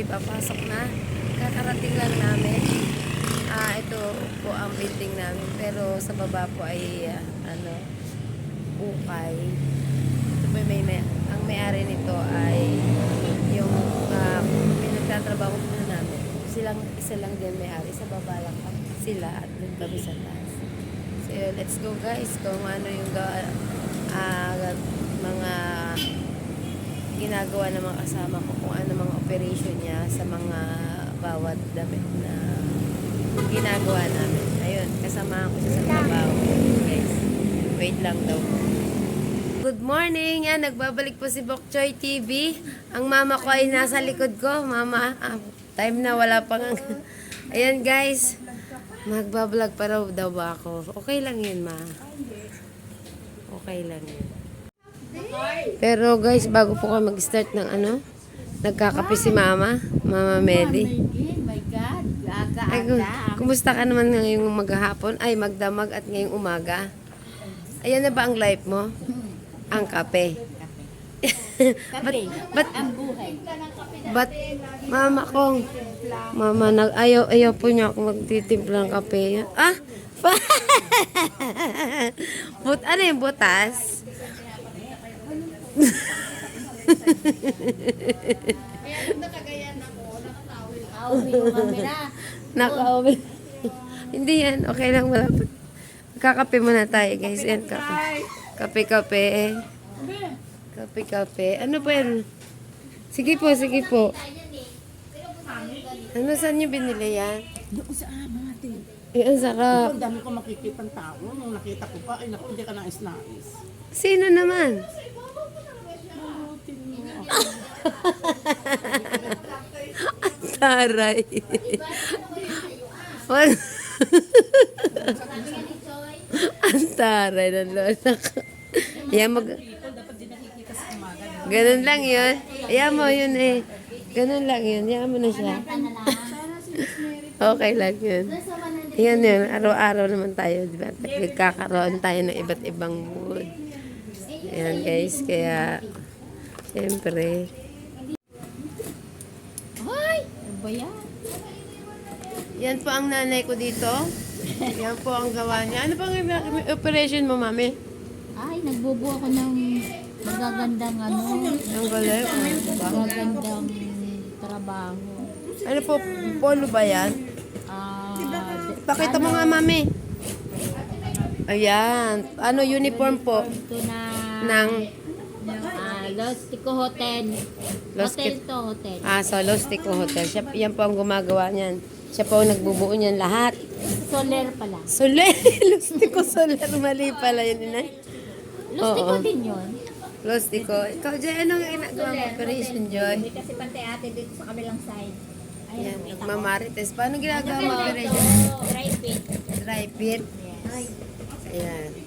ay papasok na. Kakarating lang namin. Ah, ito po ang building namin. Pero sa baba po ay ah, ano, ukay. Ito po may, may ang may-ari nito ay yung uh, pinagtatrabaho po namin. Silang, isa lang din may-ari. Sa baba lang. Sila at dun kami sa taas. So, let's go guys. Kung ano yung ah, mga ginagawa ng mga kasama ko kung ano mga operation niya sa mga bawat damit na ginagawa namin. Ayun, kasama ko sa trabaho. Guys, wait lang daw. Good morning! Yan, nagbabalik po si Bok Choy TV. Ang mama ko ay nasa likod ko. Mama, ah, time na wala pang... Ayan guys, magbablog pa raw daw ba ako. Okay lang yun, ma. Okay lang yun. Pero guys, bago po kayo mag-start ng ano, nagkakape si mama, mama Medi. my God. Ay, gu- kumusta ka naman ngayong maghapon? Ay, magdamag at ngayong umaga? Ayan na ba ang life mo? Ang kape. ba't, ba't, Ang buhay. ba't, mama kong, mama, nag, ayaw, ayaw po niya ako magtitimpla ng kape. Ah! But, ano yung butas? Auwi yung camera. Nakauwi. Hindi yan. Okay lang. Wala pa. Kakape muna tayo, guys. Yan, kape. Kape-kape. Kape-kape. Ano po yan? Sige po, sige po. Ano, saan niyo binili yan? Doon sa ama natin. Eh, ang sarap. Ang dami ko makikita ng tao. Nung nakita ko pa, ay naku, hindi ka nais-nais. Sino naman? Taray. Ang taray ng lola ko. Yan mag... Ganun lang yun. Ayan mo yun eh. Ganun lang yun. Ayan mo na siya. Okay lang yun. Yan yun. Araw-araw naman tayo. Di ba? Nagkakaroon tayo ng iba't ibang mood. Ayan guys. Kaya, siyempre. Hoy! Ano ba yan? Yan po ang nanay ko dito. Yan po ang gawa niya. Ano pang operation mo, mami? Ay, nagbubuo ako ng magagandang ano, Ang galing. magagandang trabaho. Ano po, polo ba yan? Ah, Pakita mo nga, mami. Ayan. Ano, uniform po ito na ng ah, Lostico Hotel. Los hotel to, hotel. ah, so, Lostico Hotel. Siya, yan po ang gumagawa niyan. Siya po ang nagbubuo niyan lahat. Soler pala. Soler. Lostico Soler. Mali pala yun, inay. Lostico Oo. din yun. Lostico. Ikaw, Joy, anong ginagawa mo operation, Joy? Kasi pantay ate dito sa kabilang side. Ayan, nagmamarites. Paano ginagawa mo operation? Dry fit. Dry fit. Ayan.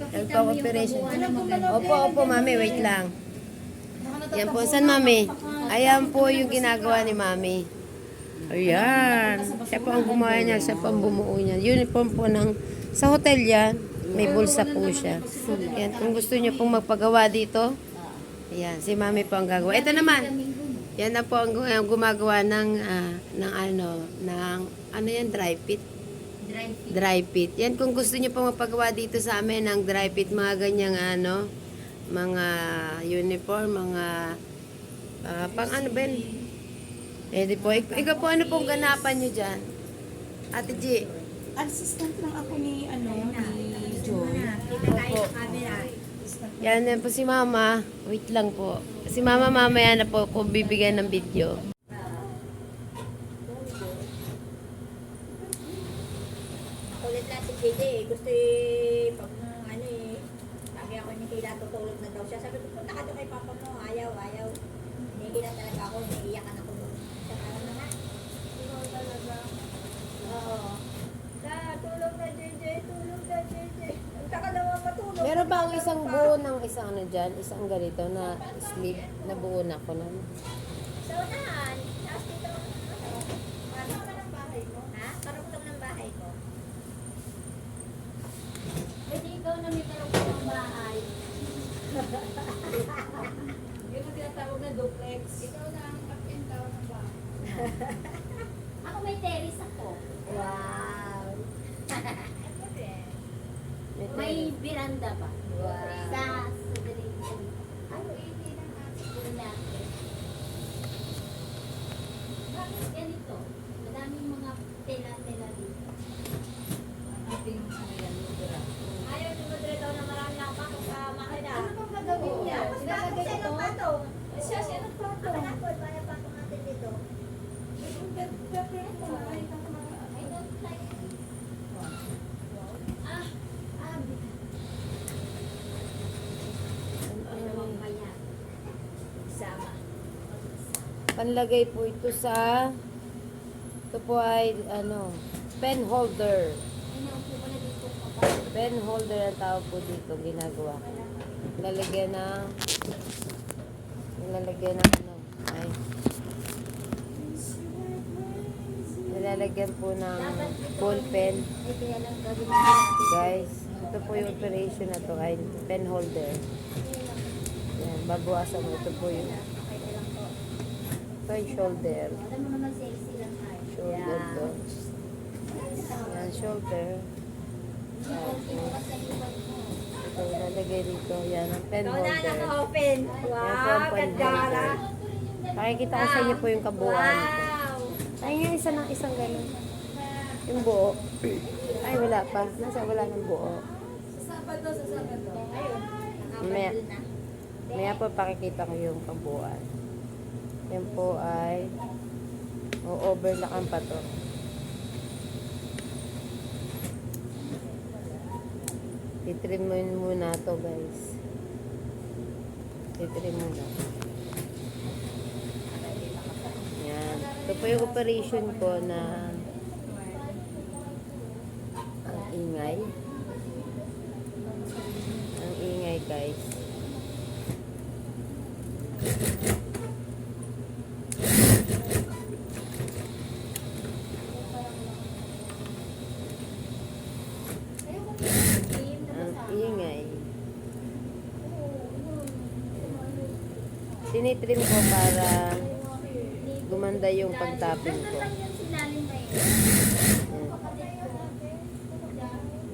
Nagpa-operation. Opo, opo, mami. Wait lang. Yan po. Saan, mami? Ayan po yung ginagawa ni mami. Ayan. Siya po ang gumawa niya. Siya po ang bumuo niya. Uniform po ng... Sa hotel yan. May bulsa po siya. Ayan. Kung gusto niyo pong magpagawa dito, ayan. Si mami po ang gagawa. Ito naman. Yan na po ang gu- ang gumagawa ng, ah, ng ano, ng, ano yan, dry fit Dry fit. dry pit. Yan kung gusto niyo pong magpagawa dito sa amin ng dry pit, mga ganyang ano, mga uniform, mga ah, pang ano ba yun? Eh di po, ik- ikaw po ano pong ganapan niyo dyan? Ate G. Assistant lang ako ni, ano, ni Joy. Opo. Yan, yan po si Mama. Wait lang po. Si Mama mamaya na po ko bibigyan ng video. Kulit na si JJ eh. Gusto eh, pag mm, ano eh, sabi ako ni Kayla tutulog na daw siya. Sabi ko, punta ka doon kay papa mo. Ayaw, ayaw. Hindi na talaga ako, naiiyakan ako doon. Sabi ko na nga. Oo. Na, tulog na JJ, tulog na JJ. Punta ka naman matulog. Meron ba ang isang buo ng isang ano dyan? Isang ganito na sleeve na buo na ko lang? Sa unahan, tapos dito, ano, parang ka ng bahay mo. Ha? Parang ng bahay ko. Pwede ikaw na may karapot ng bahay. Yun ang tinatawag na duplex. Ikaw na ang up and down Ako may terrace ako. Wow. May veranda pa. Wow. Sa Sudrito. Ano, hindi lang natin. natin. Bakit ganito? Madaming mga tela-tela dito. Ating ayan, lugar. Ayaw ni Madre daw na marami na pa sa makina. Ano bang gagawin niya? Tapos Ilalagay bakit siya ito? nagpatong? Siya, siya nagpatong. Ang anak ko, kaya patong natin dito. I don't like Ah, ah, Ay, naman kaya. Sama. Panlagay po ito sa ito po ay ano pen holder. Pen holder ang tawag po dito ginagawa. Lalagyan ng nilalagyan ng ano ay nilalagyan po ng ball pen. Guys, ito po yung operation na to ay pen holder. Yan, babawasan mo. Ito po yung ito yung shoulder. Shoulder to. Yan, shoulder. Mo. Ito ilalagay dito. Yan, ang pen Ikaw na holder. naka-open. Wow, ganda na. Pakikita ko sa inyo po yung kabuuan. Wow. Ay, nga isa ng isang ganun. Yung buo. Ay, wala pa. Nasa wala ng buo. Sabado sa Sabado. Ayun. Mamaya, nakabadil na. maya po pakikita ko yung kabuuan. Yan po ay o-overlockan pa to. Mo yun muna to guys. Titrim muna. Yan. Ito po yung operation ko na ang ingay. Ang ingay guys. Ang ingay. Tinitrim ko para gumanda yung pagtaping ko. Yan.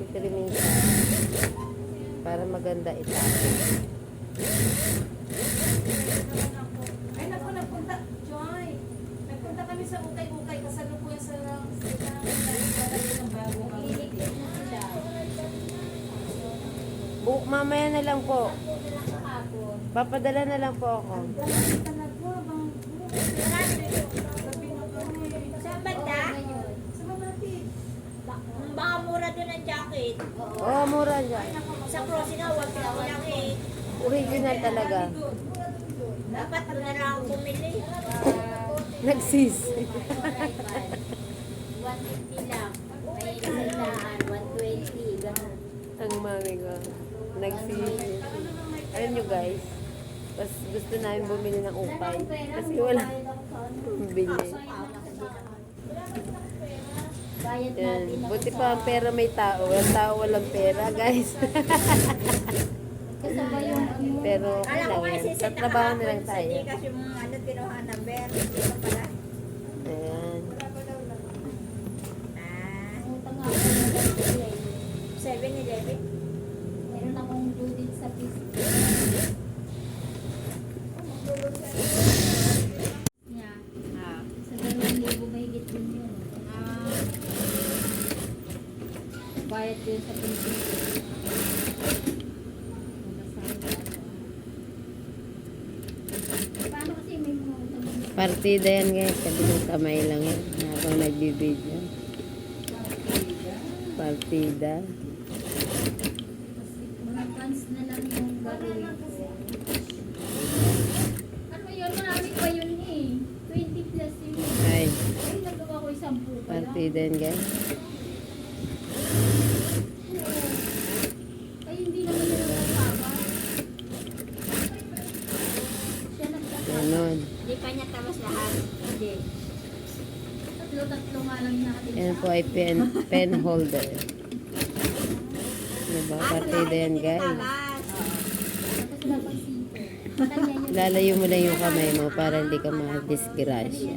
Titrimin siya. Para maganda itaping. Ay, naku, nagpunta, Joy. Nagpunta kami sa Ukay-Ukay, kasalukuyan sa sa ng bagong Liligpit mo siya. Bu mamaya na lang po. Papadala na lang po ako. Talaga, bang gabi na kami. Sa banda, baka mura doon ang jacket. Oo, oh, mura dyan. Sa crossing nga, huwag ka lang eh. Original talaga. Dapat na lang ako bumili. Nagsisi. 150 lang. May isandaan, 120, ganun. Ang mami ko. Nagsisi. Alam nyo guys, mas gusto namin bumili ng upay. Kasi wala. Bayad Yan. Buti pa ang pera may tao. Walang tao walang pera guys. Ano. Pero Alam ko Sa trabaho na lang tayo. Gcash yung ano. Hindi pa pala. Ayan. Ah, Utang ako ng ganito 7-Eleven. Meron akong due date sa business. Niya. Ah. Sa dalawang libo din. Bayad yun sa na Partida yan guys. Kabilang kamay lang yan. Habang nagbibideo. Partida. Mga plans na lang yung gagawin ko. Ano yun? Marami pa yun eh. 20 plus yun. eh. Ay, Ay, nagawa ko isang po pa lang. partida yan guys. Ay, hindi naman yun ang nagpapa. Siya nagpapa. Ganon. Hindi pa niya tapos lahat. Hindi. Tatlo-tatlo nga lang natin Yan po ay pen, pen holder. Diba? Partida yan guys. Lalayo mo lang yung kamay mo para hindi ka ma-disgrasya.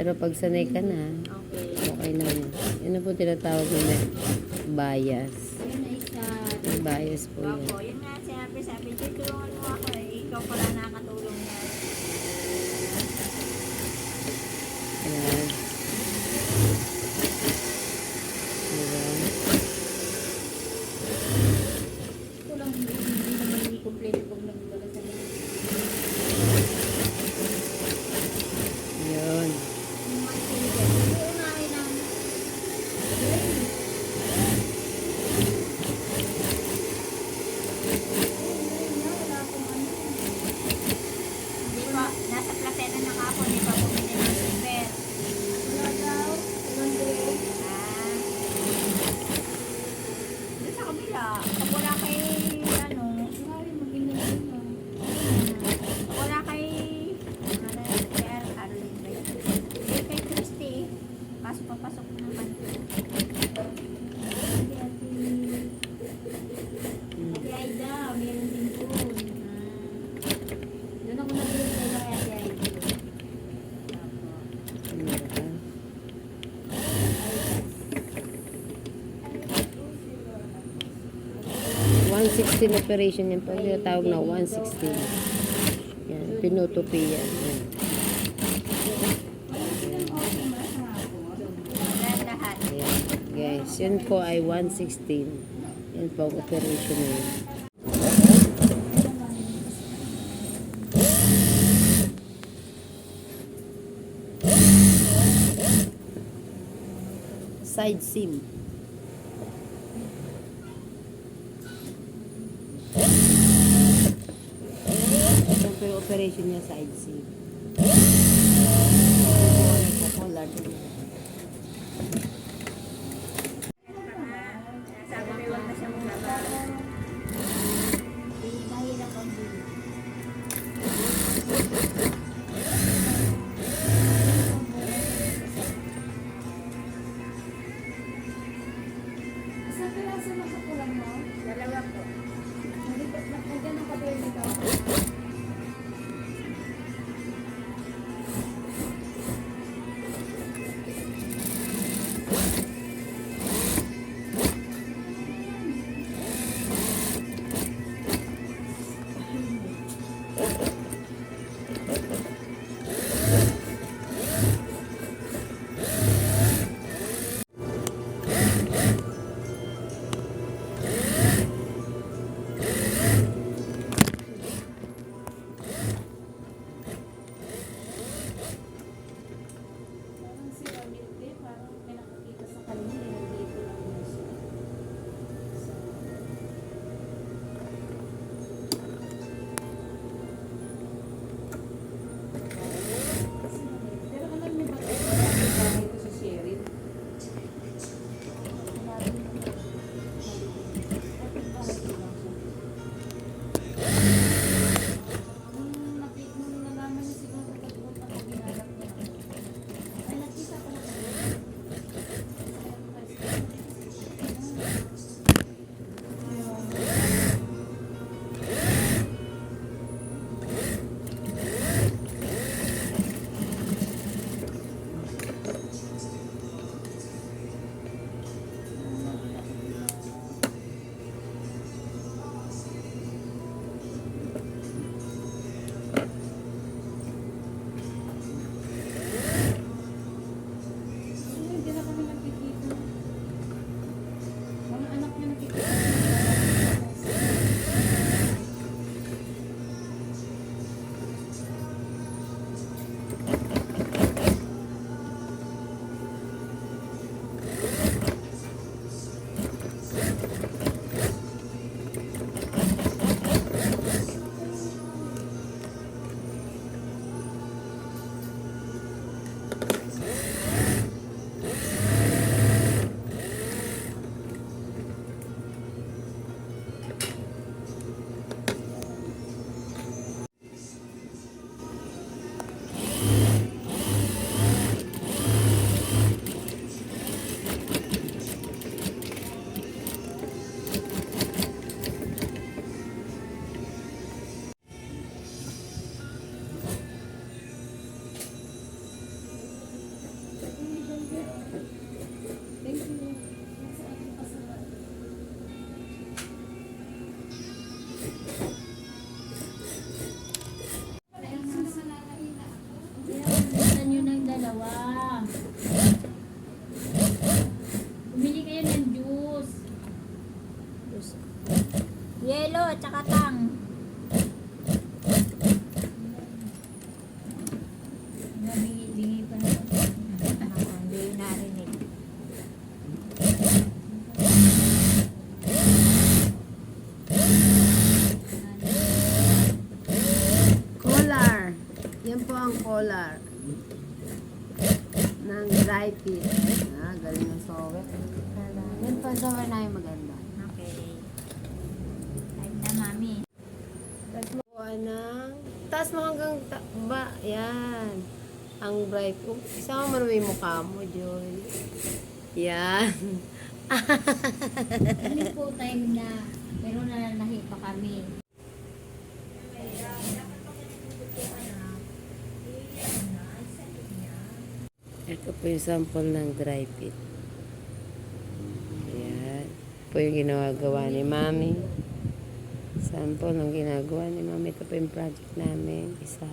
Pero pag sanay ka na, Okay. okay na yun. Yun na po tinatawag nila bias. Yun ay bias po yun. Opo, yun nga sinabi, sabi, tutulungan mo ako eh. Ikaw pala nakakatulong na. Ayan. 16 operation yan po. Tinatawag na 116. Yan. Pinutupi yan. guys. Yan po ay 116. Yan po operation na yun. Side seam. Ito po operation niya side seam. Nagpo-polar din yan. Dalawa. Bumili kayo ng juice. Yelo at saka tang. Bingi-bingi pa na. Hindi narinig. Collar. Yan po ang collar. Fit. Ah, galing ng sowet. Yan po ang sowet na yung maganda. Okay. Time na, mami. Tapos mo ng... Taas mo hanggang ta- ba. Yan. Ang bright. Oh, Isama mo naman yung mukha mo, Joy. Yan. Kami po time na. Pero nananahi pa kami. Ito po yung sample ng dry fit. Ayan. Po yung ginagawa ni Mami. Sample ng ginagawa ni Mami. Ito po yung project namin. Isa.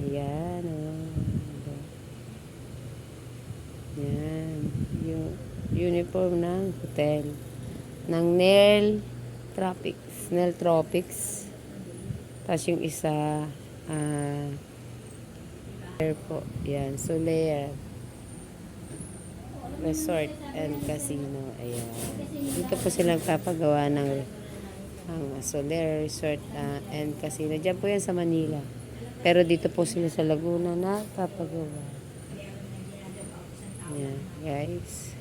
Ayan. Oh. Ayan. Yung uniform ng hotel. Ng Nail Tropics. Nail Tropics. Tapos yung isa, ah, Soler po. Yan, Soler. Resort and Casino. Ayan. Dito po sila nagpapagawa ng ang Soler Resort ah, and Casino. Diyan po yan sa Manila. Pero dito po sila sa Laguna nagpapagawa. Yan, guys.